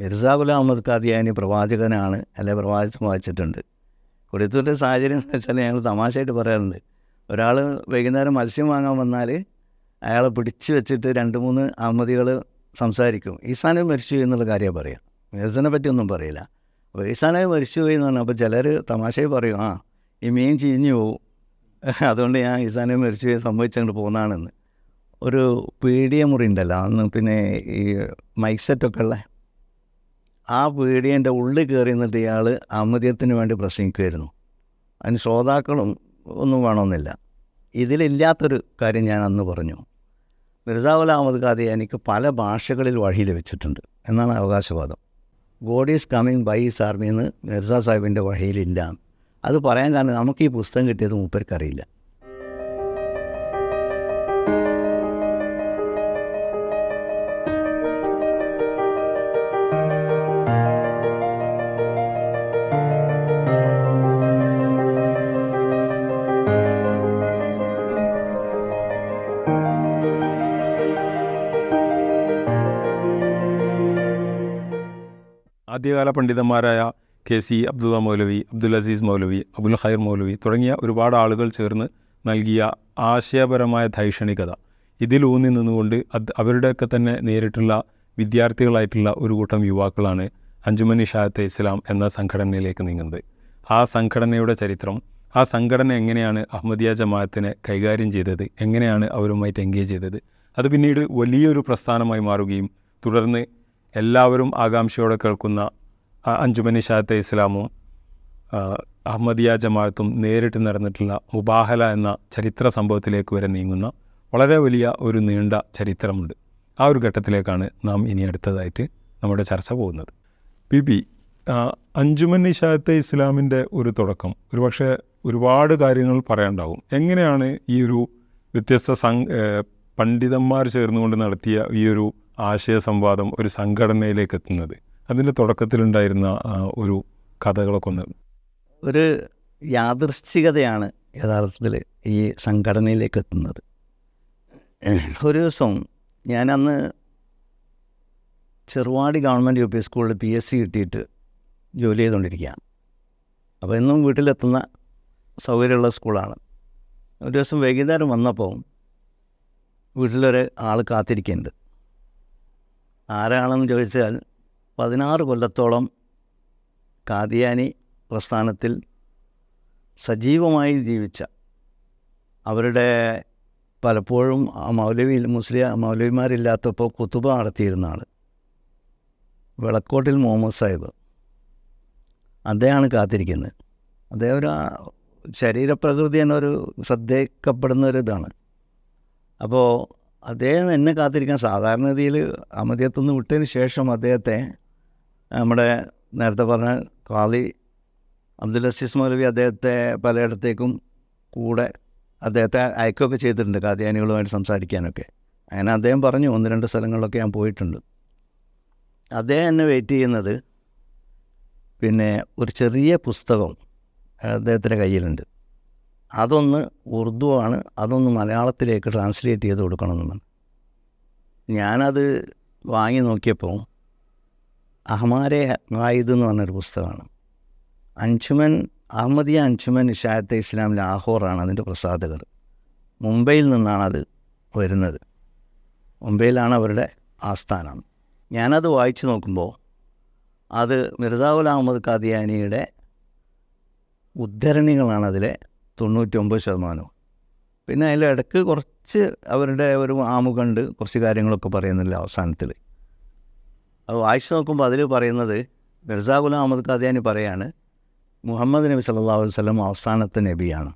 മിർസാ ഗുലാം അഹമ്മദ് കാദിയാനി പ്രവാചകനാണ് അല്ലെ പ്രവാചകം വായിച്ചിട്ടുണ്ട്. കൊടുത്തൂരിന്റെ സാഹചര്യം എന്ന് വെച്ചാൽ ഞങ്ങൾ തമാശയായിട്ട് പറയാറുണ്ട്. ഒരാൾ വൈകുന്നേരം മത്സ്യം വാങ്ങാൻ വന്നാൽ അയാളെ പിടിച്ച് വെച്ചിട്ട് രണ്ട് മൂന്ന് അഹമ്മദികൾ സംസാരിക്കും. ഈസാനെ മരിച്ചു എന്നുള്ള കാര്യം പറയാം. മിർസനെ പറ്റി ഒന്നും പറയില്ല. അപ്പോൾ ഈസാനെ മരിച്ചു പോയി എന്ന് പറഞ്ഞാൽ അപ്പോൾ ചിലർ തമാശയായി പറയും ആ ഈ മീൻ ചീഞ്ഞു പോവും. അതുകൊണ്ട് ഞാൻ ഈസാനെ മരിച്ചു പോയി സംഭവിച്ചങ്ങോട്ട് പോകുന്നതാണെന്ന് ഒരു പീഡിയ മുറി ഉണ്ടല്ലോ അന്ന് പിന്നെ ഈ മൈക്ക് സെറ്റൊക്കെ ഉള്ള ആ പീഡിയന്റെ ഉള്ളിൽ കയറി നിന്നിട്ട് ഇയാൾ അമൃതത്തിന് വേണ്ടി പ്രസംഗിക്കുമായിരുന്നു അതിന് ശ്രോതാക്കളും ഒന്നും വേണമെന്നില്ല. ഇതിലില്ലാത്തൊരു കാര്യം ഞാൻ അന്ന് പറഞ്ഞു. മിർസാവുൽ അഹമ്മദ് ഖാദി എനിക്ക് പല ഭാഷകളിൽ വഴി ലഭിച്ചിട്ടുണ്ട് എന്നാണ് അവകാശവാദം. God is coming by his army എന്ന് മിർസ സാഹിബിന്റെ വഴിയിലില്ല അത് പറയാൻ കാരണം നമുക്ക് ഈ പുസ്തകം കിട്ടിയത് മൂപ്പർക്കറിയില്ല. ആദ്യകാല പണ്ഡിതന്മാരായ കെ സി അബ്ദുള്ള മൗലവി അബ്ദുൽ അസീസ് മൗലവി അബുൽ ഖൈർ മൗലവി തുടങ്ങിയ ഒരുപാട് ആളുകൾ ചേർന്ന് നൽകിയ ആശയപരമായ ധൈഷണികത ഇതിൽ ഊന്നി നിന്നുകൊണ്ട് അത് അവരുടെയൊക്കെ തന്നെ നേരിട്ടുള്ള വിദ്യാർത്ഥികളായിട്ടുള്ള ഒരു കൂട്ടം യുവാക്കളാണ് അഞ്ചുമനി ഷായത്തെ ഇസ്ലാം എന്ന സംഘടനയിലേക്ക് നീങ്ങുന്നത്. ആ സംഘടനയുടെ ചരിത്രം ആ സംഘടന എങ്ങനെയാണ് അഹമ്മദിയ ജമാഅത്തിനെ കൈകാര്യം ചെയ്തത് എങ്ങനെയാണ് അവരുമായിട്ട് എൻഗേജ് ചെയ്തത് അത് പിന്നീട് വലിയൊരു പ്രസ്ഥാനമായി മാറുകയും തുടർന്ന് എല്ലാവരും ആകാംക്ഷയോടെ കേൾക്കുന്ന അഞ്ചുമണി ഷാത്തെ ഇസ്ലാമും അഹമ്മദിയ ജമാഅത്തും നേരിട്ട് നടന്നിട്ടുള്ള മുബാഹല എന്ന ചരിത്ര സംഭവത്തിലേക്ക് വരെ നീങ്ങുന്ന വളരെ വലിയ ഒരു നീണ്ട ചരിത്രമുണ്ട്. ആ ഒരു ഘട്ടത്തിലേക്കാണ് നാം ഇനി അടുത്തതായിട്ട് നമ്മുടെ ചർച്ച പോകുന്നത്. പി പി അഞ്ചുമൻ ഇഷാത്തെ ഇസ്ലാമിന്റെ ഒരു തുടക്കം. ഒരുപക്ഷെ ഒരുപാട് കാര്യങ്ങൾ പറയാനുണ്ടാവും. എങ്ങനെയാണ് ഈ ഒരു വ്യത്യസ്ത പണ്ഡിതന്മാർ ചേർന്നുകൊണ്ട് നടത്തിയ ഈ ഒരു ആശയ സംവാദം ഒരു സംഘടനയിലേക്ക് എത്തുന്നത് അതിന്റെ തുടക്കത്തിലുണ്ടായിരുന്ന ഒരു കഥകളൊക്കെ ഒന്ന്. ഒരു യാദൃശ്ചികതയാണ് യഥാർത്ഥത്തിൽ ഈ സംഘടനയിലേക്ക് എത്തുന്നത് ഒരു ദിവസം ഞാൻ അന്ന് ചെറുവാടി ഗവൺമെന്റ് യു പി സ്കൂളിൽ പി എസ് സി കിട്ടിയിട്ട് ജോലി ചെയ്തുകൊണ്ടിരിക്കുകയാണ്. അപ്പോൾ എന്നും വീട്ടിലെത്തുന്ന സൗകര്യമുള്ള സ്കൂളാണ്. ഒരു ദിവസം വൈകുന്നേരം വന്നപ്പോൾ വീട്ടിലൊരു ആൾ കാത്തിരിക്കുന്നുണ്ട്. ആരാണെന്ന് ചോദിച്ചാൽ പതിനാറ് കൊല്ലത്തോളം കാദിയാനി പ്രസ്ഥാനത്തിൽ സജീവമായി ജീവിച്ച അവരുടെ പലപ്പോഴും മൗലവി മുസ്ലിം മൗലവിമാരില്ലാത്തപ്പോൾ കുത്തുബ നടത്തിയിരുന്ന ആൾ വിളക്കോട്ടിൽ മുഹമ്മദ് സാഹിബ്. അദ്ദേഹമാണ് കാത്തിരിക്കുന്നത്. അദ്ദേഹം ഒരു ശരീരപ്രകൃതി എന്നൊരു ഒരു ശ്രദ്ധയിക്കപ്പെടുന്ന ഒരു ഇതാണ് അപ്പോൾ അദ്ദേഹം എന്നെ കാത്തിരിക്കാൻ സാധാരണഗതിയിൽ അമദ്യത്തുനിന്ന് വിട്ടതിന് ശേഷം അദ്ദേഹത്തെ നമ്മുടെ നേരത്തെ പറഞ്ഞ ഖാദി അബ്ദുൽ അസീസ് മൗലവി അദ്ദേഹത്തെ പലയിടത്തേക്കും കൂടെ അദ്ദേഹത്തെ അയക്കുകയൊക്കെ ചെയ്തിട്ടുണ്ട് കാദ്യാനികളുമായിട്ട് സംസാരിക്കാനൊക്കെ. അങ്ങനെ അദ്ദേഹം പറഞ്ഞു ഒന്ന് രണ്ട് സ്ഥലങ്ങളിലൊക്കെ ഞാൻ പോയിട്ടുണ്ട്. അദ്ദേഹം എന്നെ വെയിറ്റ് ചെയ്യുന്നത് പിന്നെ ഒരു ചെറിയ പുസ്തകം അദ്ദേഹത്തിന്റെ കയ്യിലുണ്ട്. അതൊന്ന് ഉറുദു ആണ്. അതൊന്ന് മലയാളത്തിലേക്ക് ട്രാൻസ്ലേറ്റ് ചെയ്ത് കൊടുക്കണമെന്നാണ് ഞാനത് വാങ്ങി നോക്കിയപ്പോൾ അഹ്മാരെ ഹായിദ് എന്ന് പറഞ്ഞൊരു പുസ്തകമാണ്. അഞ്ചുമൻ അഹമ്മദിയ അഞ്ചുമൻ ഇഷായത്തെ ഇസ്ലാം ലാഹോറാണ് അതിന്റെ പ്രസാധകർ. മുംബൈയിൽ നിന്നാണ് അത് വരുന്നത്. മുംബൈയിലാണ് അവരുടെ ആസ്ഥാനം. ഞാനത് വായിച്ചു നോക്കുമ്പോൾ അത് മിർസാവുൽ അഹമ്മദ് കാദിയാനിയുടെ ഉദ്ധരണികളാണ് അതിലെ തൊണ്ണൂറ്റൊമ്പത് ശതമാനവും. പിന്നെ അതിൽ ഇടയ്ക്ക് കുറച്ച് അവരുടെ ഒരു ആമുഖണ്ട് കുറച്ച് കാര്യങ്ങളൊക്കെ പറയുന്നില്ല അവസാനത്തിൽ. അത് വായിച്ചു നോക്കുമ്പോൾ അതിൽ പറയുന്നത് മിർസാ ഗുലാം അഹമ്മദ് ഖാദിയാനി പറയാണ് മുഹമ്മദ് നബി സല്ലാ വസല്ലം അവസാനത്തെ നബിയാണ്.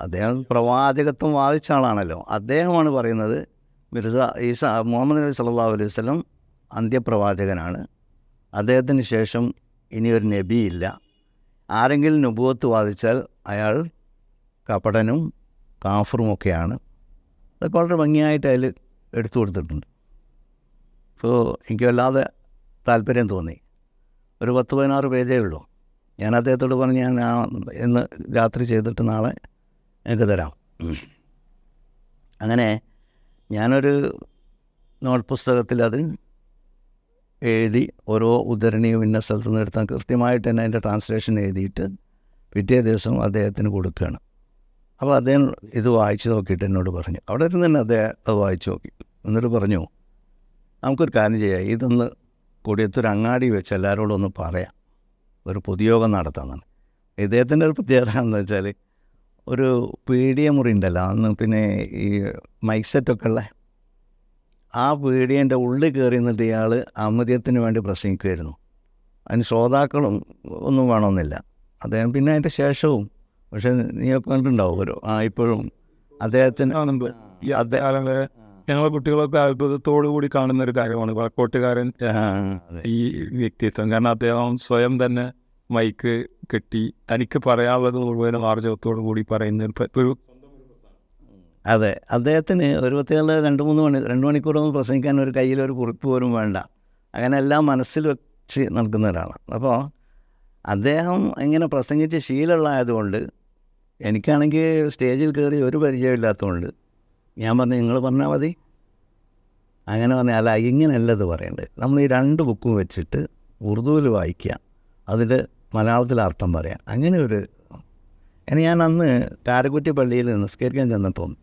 അദ്ദേഹം പ്രവാചകത്വം വാദിച്ച ആളാണല്ലോ. അദ്ദേഹമാണ് പറയുന്നത് മിർസ ഈസ മുഹമ്മദ് നബി സല്ലാ അലൈഹി വസല്ലം അന്ത്യപ്രവാചകനാണ്. അദ്ദേഹത്തിന് ശേഷം ഇനിയൊരു നബിയില്ല. ആരെങ്കിലും നുബുവത്ത് വാദിച്ചാൽ അയാൾ കപടനും കാഫറുമൊക്കെയാണ്. അതൊക്കെ വളരെ ഭംഗിയായിട്ട് അതിൽ എടുത്തു കൊടുത്തിട്ടുണ്ട്. സോ എനിക്ക് വല്ലാതെ താല്പര്യം തോന്നി. ഒരു പത്ത് പതിനാറ് പേജേ ഉള്ളൂ. ഞാൻ അദ്ദേഹത്തോട് പറഞ്ഞ് ഞാൻ ഇന്ന് രാത്രി ചെയ്തിട്ട് നാളെ എനിക്ക് തരാം. അങ്ങനെ ഞാനൊരു നോട്ട് പുസ്തകത്തിൽ അത് എഴുതി ഓരോ ഉദ്ധരണിയും ഇന്ന സ്ഥലത്ത് നിന്ന് എടുത്താൽ കൃത്യമായിട്ട് തന്നെ അതിന്റെ ട്രാൻസ്ലേഷൻ എഴുതിയിട്ട് പിറ്റേ ദിവസം അദ്ദേഹത്തിന് കൊടുക്കുകയാണ്. അപ്പോൾ അദ്ദേഹം ഇത് വായിച്ച് നോക്കിയിട്ട് എന്നോട് പറഞ്ഞു. അവിടെ ഇരുന്ന് തന്നെ അദ്ദേഹം അത് വായിച്ച് നോക്കി. എന്നിട്ട് പറഞ്ഞു നമുക്കൊരു കാര്യം ചെയ്യാം. ഇതൊന്ന് കൊടിയത്തൊരു അങ്ങാടി വെച്ച് എല്ലാവരോടും ഒന്ന് പറയാം. ഒരു പൊതുയോഗം നടത്താമെന്നാണ് ഇദ്ദേഹത്തിന്റെ ഒരു പ്രത്യേകത എന്ന് വെച്ചാൽ ഒരു പീഡിയ മുറി ഉണ്ടല്ലോ. അന്ന് പിന്നെ ഈ മൈക്ക് സെറ്റൊക്കെ ഉള്ള ആ പീഡിയന്റെ ഉള്ളിൽ കയറി നിന്നിട്ട് ഇയാൾ അമൃതത്തിന് വേണ്ടി പ്രസംഗിക്കുമായിരുന്നു അതിന് ശ്രോതാക്കളും ഒന്നും വേണമെന്നില്ല. അദ്ദേഹം പിന്നെ അതിന്റെ ശേഷവും പക്ഷേ നീയൊക്കെ കണ്ടിട്ടുണ്ടാവും ഒരു ആ ഇപ്പോഴും അദ്ദേഹത്തിന് ഞങ്ങളെ കുട്ടികളൊക്കെ അത്ഭുതത്തോടു കൂടി കാണുന്ന ഒരു കാര്യമാണ്. വഴക്കോട്ടുകാരൻ ഈ വ്യക്തിത്വം. കാരണം അദ്ദേഹം സ്വയം തന്നെ മൈക്ക് കെട്ടി തനിക്ക് പറയാനുള്ളത് മുഴുവനും ആർജവത്തോടു കൂടി പറയുന്ന ഒരു അതെ. അദ്ദേഹത്തിന് ഒരു പ്രത്യേക രണ്ട് മൂന്ന് മണി രണ്ട് മണിക്കൂറൊന്നും പ്രസംഗിക്കാൻ ഒരു കയ്യിൽ ഒരു കുറിപ്പ് പോലും വേണ്ട. അങ്ങനെ എല്ലാം മനസ്സിൽ വെച്ച് നടക്കുന്ന ഒരാളാണ്. അപ്പോൾ അദ്ദേഹം ഇങ്ങനെ പ്രസംഗിച്ച് ശീലമുള്ളതായതുകൊണ്ട് എനിക്കാണെങ്കിൽ സ്റ്റേജിൽ കയറി ഒരു പരിചയമില്ലാത്തതുകൊണ്ട് ഞാൻ പറഞ്ഞു നിങ്ങൾ പറഞ്ഞാൽ മതി. അങ്ങനെ പറഞ്ഞാൽ അല്ല ഇങ്ങനെയല്ല ഇത് പറയേണ്ടത് നമ്മൾ ഈ രണ്ട് ബുക്കും വെച്ചിട്ട് ഉറുദുവിൽ വായിക്കുക. അതിൽ മലയാളത്തിൽ അർത്ഥം പറയാം അങ്ങനെ ഒരു ഇനി ഞാൻ അന്ന് കാരക്കുറ്റി പള്ളിയിൽ നിസ്കരിക്കാൻ ചെന്നപ്പം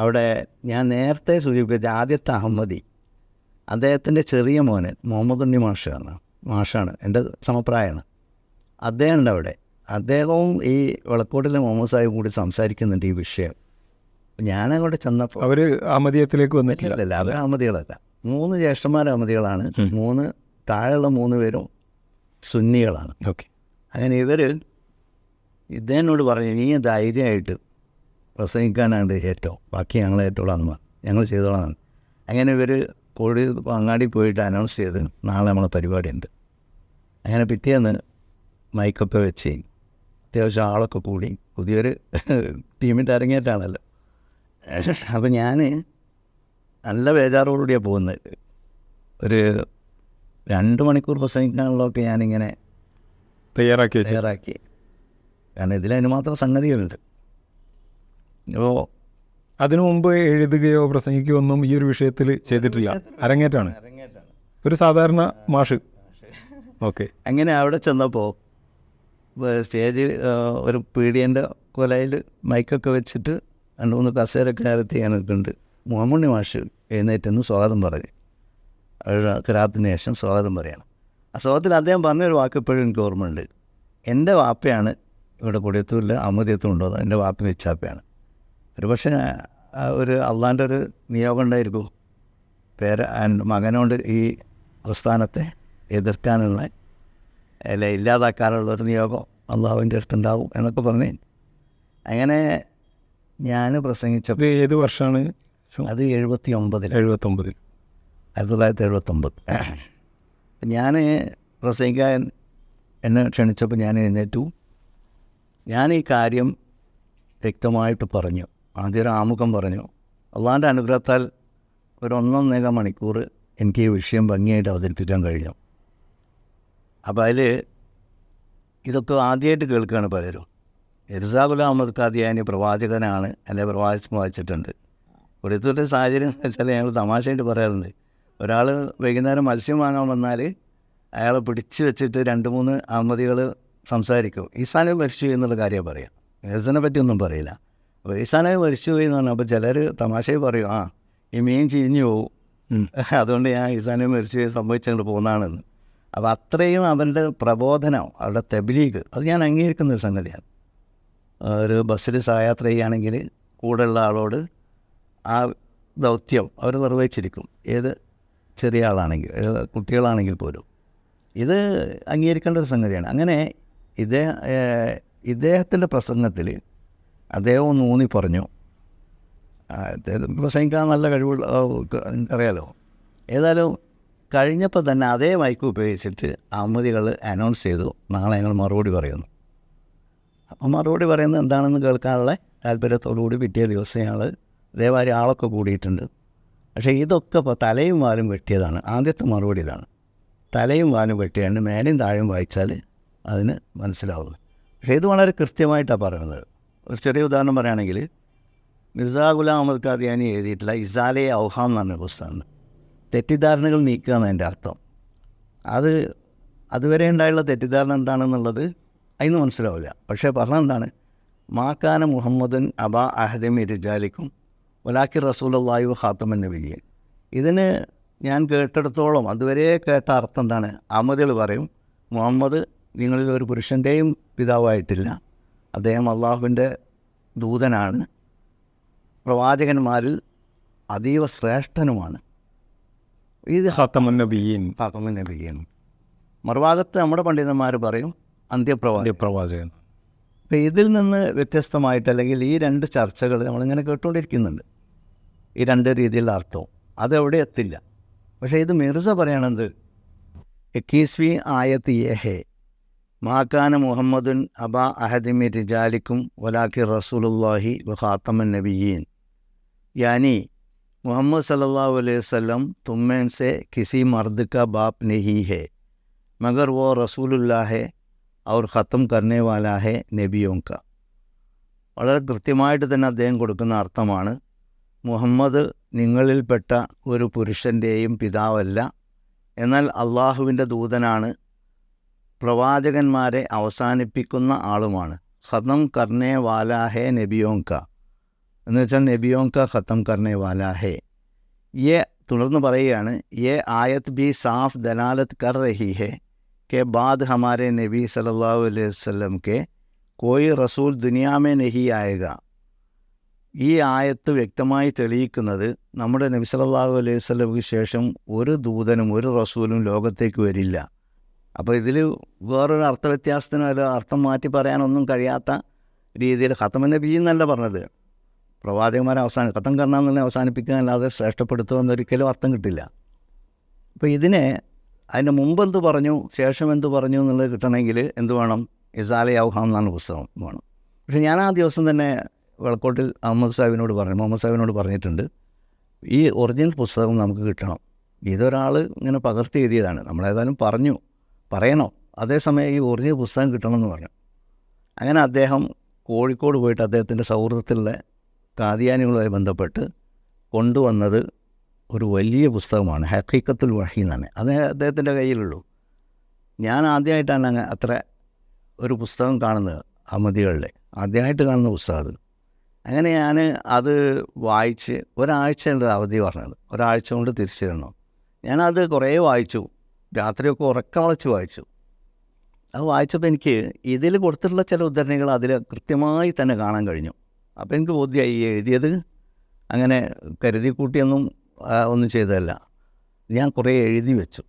അവിടെ ഞാൻ നേരത്തെ സൂചിപ്പിച്ച ആദ്യത്തെ അഹമ്മദി അദ്ദേഹത്തിന്റെ ചെറിയ മോന് മുഹമ്മദ് ഉണ്ണി മാഷാണ് മാഷാണ് എന്റെ സമപ്രായമാണ്. അദ്ദേഹം ഉണ്ട് അവിടെ. അദ്ദേഹവും ഈ വിളക്കോട്ടിലെ മുഹമ്മദ് സാഹിബും കൂടി സംസാരിക്കുന്നുണ്ട് ഈ വിഷയം. ഞാനങ്ങോട്ട് ചെന്നപ്പോൾ അവർ അഹമ്മദിയത്തിലേക്ക് വന്നിട്ടില്ല. അവർ അഹമ്മദികളല്ല. മൂന്ന് ജ്യേഷ്ഠന്മാർ അഹമ്മദികളാണ്. മൂന്ന് താഴെയുള്ള മൂന്ന് പേരും സുന്നികളാണ്. ഓക്കെ. അങ്ങനെ ഇവർ ഇദ്ദേഹനോട് പറഞ്ഞു നീ ധൈര്യമായിട്ട് പ്രസംഗിക്കാനാണ് ഏറ്റവും. ബാക്കി ഞങ്ങൾ ഏറ്റോളാന്ന് പറഞ്ഞു ഞങ്ങൾ ചെയ്തോളാം. അങ്ങനെ ഇവർ കോഴി അങ്ങാടി പോയിട്ട് അനൗൺസ് ചെയ്ത് നാളെ നമ്മളെ പരിപാടിയുണ്ട്. അങ്ങനെ പിറ്റേന്ന് മൈക്കൊക്കെ വെച്ച് അത്യാവശ്യം ആളൊക്കെ കൂടി പുതിയൊരു ടീമിന്റെ അരങ്ങേറ്റാണല്ലോ അപ്പോൾ ഞാൻ നല്ല ബേജാറോടുകൂടിയാണ് പോകുന്നത്. ഒരു രണ്ട് മണിക്കൂർ പ്രസംഗിക്കാനുള്ളതൊക്കെ ഞാനിങ്ങനെ തയ്യാറാക്കി തയ്യാറാക്കി. കാരണം ഇതിലതിന് മാത്രം സംഗതികളുണ്ട്. അപ്പോൾ അതിനു മുമ്പ് എഴുതുകയോ പ്രസംഗിക്കുകയോ ഒന്നും ഈ ഒരു വിഷയത്തിൽ ചെയ്തിട്ടില്ല. അരങ്ങേറ്റാണ് ഒരു സാധാരണ മാഷ്. ഓക്കെ. അങ്ങനെ അവിടെ ചെന്നപ്പോൾ സ്റ്റേജിൽ ഒരു പീഡിയന്റെ കൊലയിൽ മൈക്കൊക്കെ വെച്ചിട്ട് രണ്ട് മൂന്ന് കസേരൊക്കെ നിരത്തി ഞാൻ നിൽക്കുന്നുണ്ട് മുഹമ്മണ്ണി മാഷ് എഴുന്നേറ്റെന്ന് സ്വാഗതം പറഞ്ഞു. കിരാത്തിന് ശേഷം സ്വാഗതം പറയണം. ആ സ്വാഗതത്തിൽ അദ്ദേഹം പറഞ്ഞൊരു വാക്ക് ഇപ്പോഴും എനിക്ക് ഓർമ്മയുണ്ട്. എന്റെ വാപ്പയാണ് ഇവിടെ കൊടിയത്തൂരിൽ അമുദിയത്തും ഉണ്ടോ എന്റെ വാപ്പ വെച്ചാപ്പയാണ് ഒരു പക്ഷേ ഒരു അള്ളാന്റെ ഒരു നിയോഗം ഉണ്ടായിരിക്കും. പേര മകനോണ്ട് ഈ പ്രസ്ഥാനത്തെ എതിർക്കാനുള്ള അല്ലെ ഇല്ലാതാക്കാനുള്ള ഒരു നിയോഗം അള്ളാഹുവിന്റെ അടുത്തുണ്ടാവും എന്നൊക്കെ പറഞ്ഞ് അങ്ങനെ ഞാൻ പ്രസംഗിച്ചപ്പോൾ ഏത് വർഷമാണ് അത് എഴുപത്തി ഒമ്പതിൽ എഴുപത്തൊമ്പതിൽ ആയിരത്തി തൊള്ളായിരത്തി എഴുപത്തൊമ്പത് ഞാൻ പ്രസംഗിക്കാൻ എന്നെ ക്ഷണിച്ചപ്പോൾ ഞാൻ എഴുന്നേറ്റു. ഞാൻ ഈ കാര്യം വ്യക്തമായിട്ട് പറഞ്ഞു. ആദ്യം ആമുഖം പറഞ്ഞു. അള്ളാഹാന്റെ അനുഗ്രഹത്താൽ ഒരു ഒന്നൊന്നേക മണിക്കൂർ എനിക്ക് ഈ വിഷയം ഭംഗിയായിട്ട് അവതരിപ്പിക്കാൻ കഴിഞ്ഞു. അപ്പോൾ അതിൽ ഇതൊക്കെ ആദ്യമായിട്ട് കേൾക്കുകയാണ് പലരും. ഇർസാഖുൽ അഹമ്മദ് കാദിയാനി പ്രവാചകനാണ് അല്ലെ പ്രവാചകം വായിച്ചിട്ടുണ്ട്. ഇവിടുത്തെ സാഹചര്യം എന്ന് വെച്ചാൽ ഞങ്ങൾ തമാശയായിട്ട് പറയാറുണ്ട്. ഒരാൾ വൈകുന്നേരം മത്സ്യം വാങ്ങാൻ വന്നാൽ അയാളെ പിടിച്ച് വെച്ചിട്ട് രണ്ട് മൂന്ന് അഹമ്മദികൾ സംസാരിക്കും. ഈസാനെ മരിച്ചു എന്നുള്ള കാര്യം പറയാം. ഏസനെ പറ്റിയൊന്നും പറയില്ല. അപ്പോൾ ഈസാനെ മരിച്ചു പോയി എന്ന് പറഞ്ഞു അപ്പോൾ ചിലർ തമാശയിൽ പറയും ആ ഈ മീൻ ചീഞ്ഞു പോവും. അതുകൊണ്ട് ഞാൻ ഈസാനെ മരിച്ചു പോയി സംഭവിച്ചുകൊണ്ട് പോകുന്നതാണെന്ന് അപ്പോൾ അത്രയും അവരുടെ പ്രബോധനം അവരുടെ തെബിലീഗ് അത് ഞാൻ അംഗീകരിക്കുന്ന ഒരു സംഗതിയാണ്. ഒരു ബസ്സിൽ സഹയാത്ര ചെയ്യുകയാണെങ്കിൽ കൂടെയുള്ള ആളോട് ആ ദൗത്യം അവർ നിർവഹിച്ചിരിക്കും. ഏത് ചെറിയ ആളാണെങ്കിൽ കുട്ടികളാണെങ്കിൽ പോലും. ഇത് അംഗീകരിക്കേണ്ട ഒരു സംഗതിയാണ്. അങ്ങനെ ഇദ്ദേഹ ഇദ്ദേഹത്തിന്റെ പ്രസംഗത്തിൽ അദ്ദേഹം ഒന്ന് ഊന്നി പറഞ്ഞു. അദ്ദേഹം പ്രസംഗിക്കാൻ നല്ല കഴിവുള്ള അറിയാലോ. ഏതായാലും കഴിഞ്ഞപ്പോൾ തന്നെ അതേ മൈക്ക് ഉപയോഗിച്ചിട്ട് അമിതികൾ അനൗൺസ് ചെയ്തു. നാളെ ഞങ്ങൾ മറുപടി പറയുന്നു. അപ്പം മറുപടി പറയുന്നത് എന്താണെന്ന് കേൾക്കാനുള്ള താല്പര്യത്തോടു കൂടി പിറ്റേ ദിവസം ഞങ്ങൾ ഇതേമാതിരി ആളൊക്കെ കൂടിയിട്ടുണ്ട്. പക്ഷേ ഇതൊക്കെ ഇപ്പോൾ തലയും വാലും വെട്ടിയതാണ്. ആദ്യത്തെ മറുപടി ഇതാണ്. തലയും വാലും വെട്ടിയാണ്ട് മേലെയും താഴെയും വായിച്ചാൽ അതിന് മനസ്സിലാവുന്നു പക്ഷേ ഇത് വളരെ കൃത്യമായിട്ടാണ് പറയുന്നത്. ഒരു ചെറിയ ഉദാഹരണം പറയുകയാണെങ്കിൽ മിർസാ ഗുലാം അഹമ്മദ് ഖാദിയാനി എഴുതിയിട്ടുള്ള ഇസാലെ ഔഹാം എന്ന് പറഞ്ഞ പുസ്തകമാണ് തെറ്റിദ്ധാരണകൾ നീക്കുക എന്നതിന്റെ അർത്ഥം. അത് അതുവരെ ഉണ്ടായുള്ള തെറ്റിദ്ധാരണ എന്താണെന്നുള്ളത് അതിന് മനസ്സിലാവില്ല. പക്ഷേ പറഞ്ഞത് എന്താണ്? മാക്കാന മുഹമ്മദൻ അബ അഹദം ഇരിജാലിക്കും ഒലാക്കി റസൂലായു ഹാത്തമൻ വലിയ ഇതിന് ഞാൻ കേട്ടിടത്തോളം അതുവരെ കേട്ട അർത്ഥം എന്താണ്? അഹമ്മദികൾ പറയും മുഹമ്മദ് നിങ്ങളിൽ ഒരു പുരുഷന്റെയും പിതാവായിട്ടില്ല. അദ്ദേഹം അള്ളാഹുവിന്റെ ദൂതനാണ്. പ്രവാചകന്മാരിൽ അതീവ ശ്രേഷ്ഠനുമാണ്. ഇത് ഹത്തമുന്നബിയൻ ഹത്തമുന്നബിയൻ മറുഭാഗത്ത് നമ്മുടെ പണ്ഡിതന്മാർ പറയും അന്ത്യപ്രവാചകൻ. പ്രവാചകൻ അപ്പോൾ ഇതിൽ നിന്ന് വ്യത്യസ്തമായിട്ട് അല്ലെങ്കിൽ ഈ രണ്ട് ചർച്ചകൾ നമ്മളിങ്ങനെ കേട്ടുകൊണ്ടിരിക്കുന്നുണ്ട്. ഈ രണ്ട് രീതിയിലുള്ള അർത്ഥവും. അതെവിടെ എത്തില്ല. പക്ഷേ ഇത് മിർസ പറയണത് എക്കീസ്വി ആയത്ത് യേഹേ മാക്കാന മുഹമ്മദുൻ അബ അഹദിമി റിജാലിക്കും വലാഖി റസൂലുല്ലാഹി വഹാത്തമൻ നബിയീൻ. യാനി മുഹമ്മദ് സല്ലാ അലൈവല്ലം തുമ്മേൻ സെ കിസി മർദ് ബാപ് ബാപ്പ് നഹി ഹെ. മഗർ വോ റസൂലുല്ലാഹെ അവർ ഖത്തം കർണേ വാലാ ഹെ നബിയോങ്ക വളരെ കൃത്യമായിട്ട് തന്നെ അദ്ദേഹം കൊടുക്കുന്ന അർത്ഥമാണ് മുഹമ്മദ് നിങ്ങളിൽപ്പെട്ട ഒരു പുരുഷന്റെയും പിതാവല്ല എന്നാൽ അള്ളാഹുവിന്റെ ദൂതനാണ് പ്രവാചകന്മാരെ അവസാനിപ്പിക്കുന്ന ആളുമാണ്. ഹതം കർണേ വാലാഹേ നബിയോങ്ക. എന്ന് വെച്ചാൽ നബിയോങ്ക ഹത്തം കർണേ വാലാഹേ യെ തുടർന്ന് പറയുകയാണ് യെ ആയത് ബി സാഫ് ദലാലത്ത് കർ റഹി ഹെ കെ ബാദ് ഹമാരെ നബി സല്ലാഹു അലൈഹി വല്ലം കെ കോയി റസൂൽ ദുനിയാമേ നെഹി ആയക ഈ ആയത്ത് വ്യക്തമായി തെളിയിക്കുന്നത് നമ്മുടെ നബി സല്ലാഹു അലൈഹി വല്ലമക്ക് ശേഷം ഒരു ദൂതനും ഒരു റസൂലും ലോകത്തേക്ക് വരില്ല. അപ്പോൾ ഇതിൽ വേറൊരു അർത്ഥവ്യത്യാസത്തിന് ഒരു അർത്ഥം മാറ്റി പറയാനൊന്നും കഴിയാത്ത രീതിയിൽ ഖത്തമൻ നബി എന്നല്ല പറഞ്ഞത്. പ്രവാചകന്മാരെ അവസാനം ഖത്തം കർണാന്നെ അവസാനിപ്പിക്കുക അല്ലാതെ ശ്രേഷ്ഠപ്പെടുത്തുക എന്നൊരിക്കലും അർത്ഥം കിട്ടില്ല. അപ്പോൾ ഇതിനെ അതിന്റെ മുമ്പ് എന്ത് പറഞ്ഞു ശേഷം എന്ത് പറഞ്ഞു എന്നുള്ളത് കിട്ടണമെങ്കിൽ എന്ത് വേണം? ഇസാലെ യൗഹാം എന്നാണ് പുസ്തകം വേണം. പക്ഷേ ഞാൻ ആ ദിവസം തന്നെ വിളക്കോട്ടിൽ അഹമ്മദ് സാഹിബിനോട് പറഞ്ഞു മുഹമ്മദ് സാഹിബിനോട് പറഞ്ഞിട്ടുണ്ട് ഈ ഒറിജിനൽ പുസ്തകം നമുക്ക് കിട്ടണം. ഇതൊരാൾ ഇങ്ങനെ പകർത്തി എഴുതിയതാണ്. നമ്മളേതായാലും പറഞ്ഞു. പറയണോ? അതേസമയം ഈ ഒറിജിനൽ പുസ്തകം കിട്ടണമെന്ന് പറഞ്ഞു. അങ്ങനെ അദ്ദേഹം കോഴിക്കോട് പോയിട്ട് അദ്ദേഹത്തിന്റെ സൗഹൃദത്തിലുള്ള കാദിയാനികളുമായി ബന്ധപ്പെട്ട് കൊണ്ടുവന്നത് ഒരു വലിയ പുസ്തകമാണ്. ഹക്കീക്കത്തുൽ വഹി എന്നാണ്. അത് അദ്ദേഹത്തിന്റെ കയ്യിലുള്ളൂ. ഞാൻ ആദ്യമായിട്ടാണ് അങ്ങ് അത്ര ഒരു പുസ്തകം കാണുന്നത് അമതികളിലെ ആദ്യമായിട്ട് കാണുന്ന പുസ്തകം അത്. അങ്ങനെ ഞാൻ അത് വായിച്ച് ഒരാഴ്ചയുടെ അവധി പറഞ്ഞത്. ഒരാഴ്ച കൊണ്ട് തിരിച്ചു തരണം. ഞാനത് കുറേ വായിച്ചു. രാത്രിയൊക്കെ ഉറക്കം വളച്ച് വായിച്ചു. അത് വായിച്ചപ്പോൾ എനിക്ക് ഇതിൽ കൊടുത്തിട്ടുള്ള ചില ഉദ്ധരണികൾ അതിൽ കൃത്യമായി തന്നെ കാണാൻ കഴിഞ്ഞു. അപ്പോൾ എനിക്ക് ബോധ്യമായി എഴുതിയത് അങ്ങനെ കരുതി കൂട്ടിയൊന്നും ഒന്നും ചെയ്തതല്ല. ഞാൻ കുറേ എഴുതി വെച്ചു.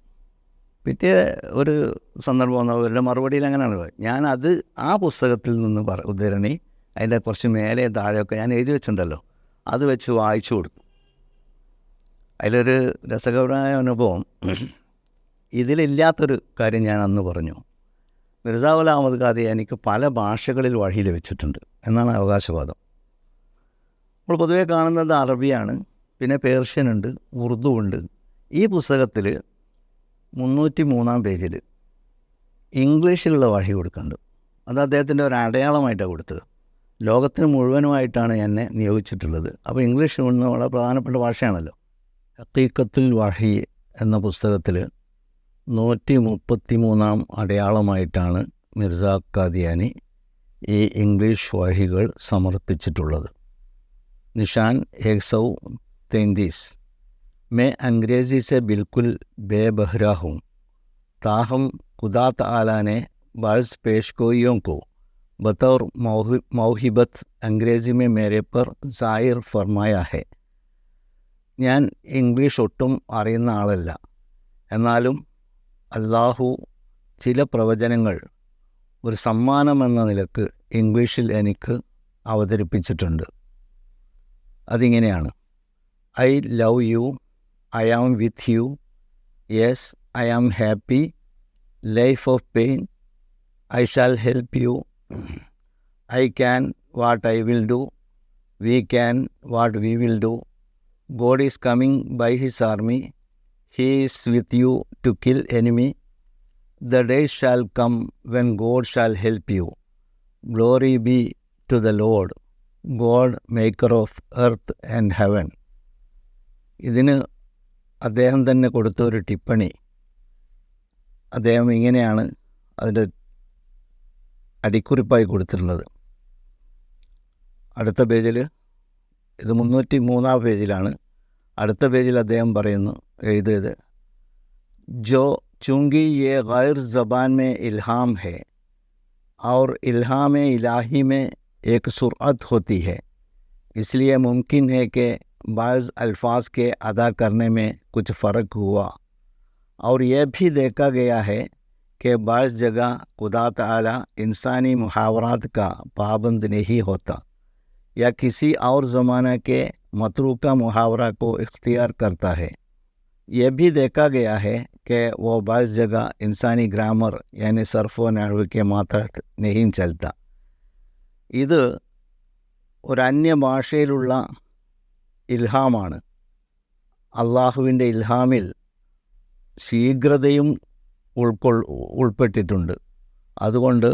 പിറ്റേ ഒരു സന്ദർഭം വന്ന അവരുടെ മറുപടിയിൽ അങ്ങനെയാണ്. ഞാൻ അത് ആ പുസ്തകത്തിൽ നിന്ന് പറ ഉദ്ധരണി അതിന്റെ കുറച്ച് മേലെ താഴെയൊക്കെ ഞാൻ എഴുതി വെച്ചിട്ടുണ്ടല്ലോ. അത് വെച്ച് വായിച്ചു കൊടുത്തു. അതിലൊരു രസകരമായ അനുഭവം. ഇതിലില്ലാത്തൊരു കാര്യം ഞാൻ അന്ന് പറഞ്ഞു. മിർസാവുൽ അഹമ്മദ് ഖാദി എനിക്ക് പല ഭാഷകളിൽ വഴി ലഭിച്ചിട്ടുണ്ട് എന്നാണ് അവകാശവാദം. നമ്മൾ പൊതുവേ കാണുന്നത് അറബിയാണ് പിന്നെ പേർഷ്യൻ ഉണ്ട് ഉറുദു ഉണ്ട് ഈ പുസ്തകത്തിൽ മുന്നൂറ്റി മൂന്നാം പേജിൽ ഇംഗ്ലീഷിലുള്ള വഴി കൊടുക്കുന്നുണ്ട്. അത് അദ്ദേഹത്തിന്റെ ഒരു അടയാളമായിട്ടാണ് കൊടുത്തത്. ലോകത്തിന് മുഴുവനുമായിട്ടാണ് എന്നെ നിയോഗിച്ചിട്ടുള്ളത്. അപ്പോൾ ഇംഗ്ലീഷ് വളരെ പ്രധാനപ്പെട്ട ഭാഷയാണല്ലോ. ഹക്കീക്കത്തുൽ വഹി എന്ന പുസ്തകത്തിൽ നൂറ്റി മുപ്പത്തി മൂന്നാം അടയാളമായിട്ടാണ് മിർസ ഖാദിയാനി ഈ ഇംഗ്ലീഷ് വഹികൾ സമർപ്പിച്ചിട്ടുള്ളത് निशान एक सौ तैंतीस मैं अंग्रेज़ी से बिल्कुल बेबहरा हूँ ताहम खुदा ताला ने बाज़ पेशगोइयों को बतौर मौहि- मौहिबत अंग्रेज़ी में मेरे पर ज़ाहिर फरमाया है ഞാൻ ഇംഗ്ലീഷ് ഒട്ടും അറിയുന്ന ആളല്ല എന്നാലും അള്ളാഹു ചില പ്രവചനങ്ങൾ ഒരു സമ്മാനമെന്ന നിലയ്ക്ക് ഇംഗ്ലീഷിൽ എനിക്ക് അവതരിപ്പിച്ചിട്ടുണ്ട്. അതിങ്ങനെയാണ്. I love you I am with you yes I am happy life of pain I shall help you I can what I will do we can what we will do God is coming by his army he is with you to kill enemy the day shall come when God shall help you glory be to the lord God maker of earth and heaven ഇതിന് അദ്ദേഹം തന്നെ കൊടുത്ത ഒരു ടിപ്പണി. അദ്ദേഹം ഇങ്ങനെയാണ് അതിന്റെ അടിക്കുറിപ്പായി കൊടുത്തിട്ടുള്ളത്. അടുത്ത പേജിൽ ഇത് മുന്നൂറ്റി മൂന്നാം പേജിലാണ്. അടുത്ത പേജിൽ അദ്ദേഹം പറയുന്നു എഴുതിയത് جو چونگی یہ غیر زبان میں الہام ہے اور الہام الہی میں ایک سرعت ہوتی ہے، اس لیے ممکن ہے کہ بعض الفاظ کے ادا کرنے میں کچھ فرق ہوا۔ اور یہ بھی دیکھا گیا ہے کہ بعض جگہ خدا تعالی انسانی محاورات کا پابند نہیں ہوتا یا کسی اور زمانہ کے متروکہ محاورہ کو اختیار کرتا ہے۔ यह भी देखा गया है कि वो बाज़ जगह इंसानी ग्रामर यानी സർഫ് നഹ്വ് के मातहत नहीं चलता ഇത് ഒരു അന്യഭാഷയിലുള്ള ഇൽഹാമാണ് അള്ളാഹുവിൻ്റെ ഇൽഹാമിൽ ശീഘ്രതയും ഉൾക്കൊൾ ഉൾപ്പെട്ടിട്ടുണ്ട് അതുകൊണ്ട്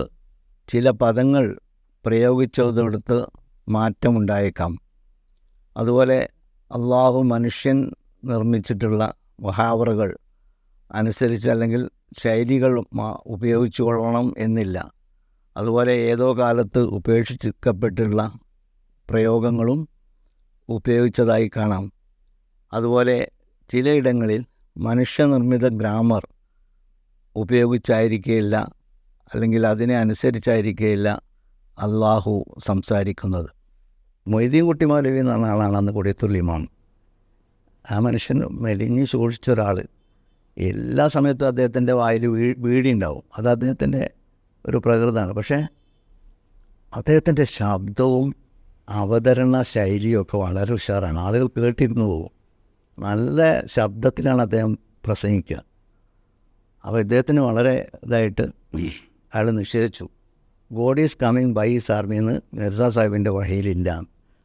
ചില പദങ്ങൾ പ്രയോഗിച്ചതെടുത്ത് മാറ്റമുണ്ടായേക്കാം അതുപോലെ അള്ളാഹു മനുഷ്യൻ നിർമ്മിച്ചിട്ടുള്ള മുഹാവറകൾ അനുസരിച്ച് അല്ലെങ്കിൽ ശൈലികൾ ഉപയോഗിച്ചു കൊള്ളണം എന്നില്ല. അതുപോലെ ഏതോ കാലത്ത് ഉപേക്ഷിക്കപ്പെട്ടുള്ള പ്രയോഗങ്ങളും ഉപയോഗിച്ചതായി കാണാം. അതുപോലെ ചിലയിടങ്ങളിൽ മനുഷ്യനിർമ്മിത ഗ്രാമർ ഉപയോഗിച്ചായിരിക്കുകയില്ല അല്ലെങ്കിൽ അതിനെ അനുസരിച്ചായിരിക്കുകയില്ല അള്ളാഹു സംസാരിക്കുന്നത്. മൊയ്തീൻ കുട്ടിമാലവി എന്ന് ആളാണ് അന്ന് കൊടിയത്തുള്ളി ഇമാം. ആ മനുഷ്യൻ മെലിഞ്ഞ് സൂക്ഷിച്ച ഒരാൾ എല്ലാ സമയത്തും അദ്ദേഹത്തിന്റെ വായിൽ വീ വീടി ഉണ്ടാവും. അത് അദ്ദേഹത്തിന്റെ ഒരു പ്രകൃതമാണ്. പക്ഷേ അദ്ദേഹത്തിന്റെ ശബ്ദവും അവതരണ ശൈലിയും ഒക്കെ വളരെ ഉഷാറാണ്. ആളുകൾ കേട്ടിരുന്നു പോകും. നല്ല ശബ്ദത്തിലാണ് അദ്ദേഹം പ്രസംഗിക്കുക. അപ്പോൾ ഇദ്ദേഹത്തിന് വളരെ ഇതായിട്ട് അയാൾ നിഷേധിച്ചു. God is coming by his army എന്ന് മിർസ സാഹിബിന്റെ വഴിയിലില്ല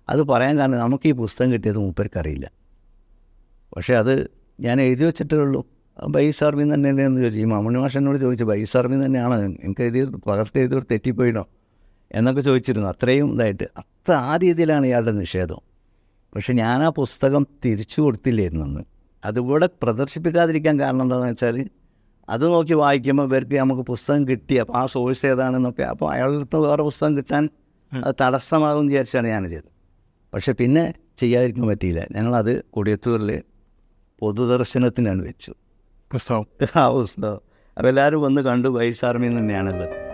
അത് പറയാൻ കാരണം നമുക്ക് ഈ പുസ്തകം കിട്ടിയത് മൂപ്പർക്കറിയില്ല. പക്ഷേ അത് ഞാൻ എഴുതി വെച്ചിട്ടേ ഉള്ളൂ. ബൈസ് ആർമി തന്നെയല്ലേ എന്ന് ചോദിച്ചു. ഈ മമ്മണി മാഷനോട് ചോദിച്ചു ബൈസ് ആർമി തന്നെയാണ്? എനിക്ക് എഴുതി പകർത്തി എഴുതി തെറ്റിപ്പോയിനോ? എന്നൊക്കെ ചോദിച്ചിരുന്നു. അത്രയും ഇതായിട്ട്. അത്ര ആ രീതിയിലാണ് ഇയാളുടെ നിഷേധം. പക്ഷേ ഞാൻ ആ പുസ്തകം തിരിച്ചു കൊടുത്തില്ലായിരുന്നു അന്ന്. അതിവിടെ പ്രദർശിപ്പിക്കാതിരിക്കാൻ കാരണം എന്താണെന്ന് വെച്ചാൽ അത് നോക്കി വായിക്കുമ്പോൾ ഇവർക്ക് നമുക്ക് പുസ്തകം കിട്ടി. അപ്പോൾ ആ സോഴ്സ് ഏതാണെന്നൊക്കെ. അപ്പോൾ അയാളുടെ അടുത്ത് വേറെ പുസ്തകം കിട്ടാൻ അത് തടസ്സമാകും വിചാരിച്ചാണ് ഞാൻ ചെയ്തത്. പക്ഷേ പിന്നെ ചെയ്യാതിരിക്കാൻ പറ്റിയില്ല. ഞങ്ങളത് കൊടിയത്തൂരിൽ പൊതുദർശനത്തിനാണ് വെച്ചു പുസ്തകം ആ പുസ്തകം. അപ്പോൾ എല്ലാവരും വന്ന് കണ്ടു വൈസ് ആർമി തന്നെയാണുള്ളത്.